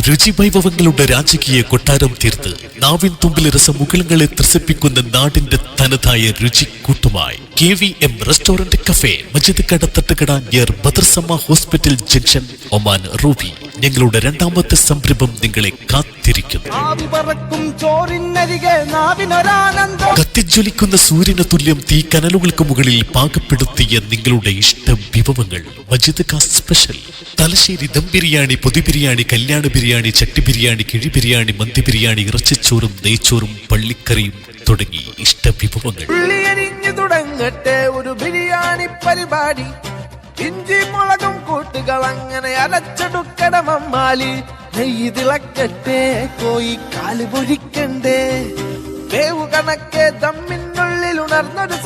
രുചിവൈഭവങ്ങളുടെ രാജകീയ കൊട്ടാരം തീർത്ത് നാവിൻ തുമ്പിലെ രസമുകുളങ്ങളെ ത്രസിപ്പിക്കുന്ന നാടിന്റെ തനതായ രുചിക്കൂട്ടുമായി K V M restaurant cafe Majid കട തട്ടുകട നിയർ ബദർസമ്മ ഹോസ്പിറ്റൽ ജംഗ്ഷൻ ഒമാൻ റൂബി. ഞങ്ങളുടെ രണ്ടാമത്തെ സംരംഭം നിങ്ങളെ കാത്തിരിക്കുന്നു. പറക്കും ചോറിനരികെ നാവിനൊരാനന്ദം. കത്തിജ്വലിക്കുന്ന സൂര്യന് തുല്യം തീ കനലുകൾക്ക് മുകളിൽ പാകപ്പെടുത്തിയ നിങ്ങളുടെ ഇഷ്ട വിഭവങ്ങൾ. മജിദ് കാ സ്പെഷ്യൽ തലശ്ശേരി ദം ബിരിയാണി പൊതി ബിരിയാണി കല്യാണ ബിരിയാണി ചട്ടി ബിരിയാണി കിഴി ബിരിയാണി മന്തി ബിരിയാണി ഇറച്ചിച്ചോറും നെയ്ച്ചോറും പള്ളിക്കറിയും തുടങ്ങി ഇഷ്ട വിഭവങ്ങൾ. തുടങ്ങട്ടെ ഒരു ബിരിയാണി പരിപാടി. ഇഞ്ചി മുളകും കൂട്ടുകൾ അങ്ങനെ അരച്ചെടുക്കണം മമ്മാലി നെയ്യ് തിളക്കട്ടെ കോയി കാൽ പൊഴിക്കണ്ടേ? വേവു കണക്കെ തമ്മിനുള്ളിൽ ഉണർന്നൊരു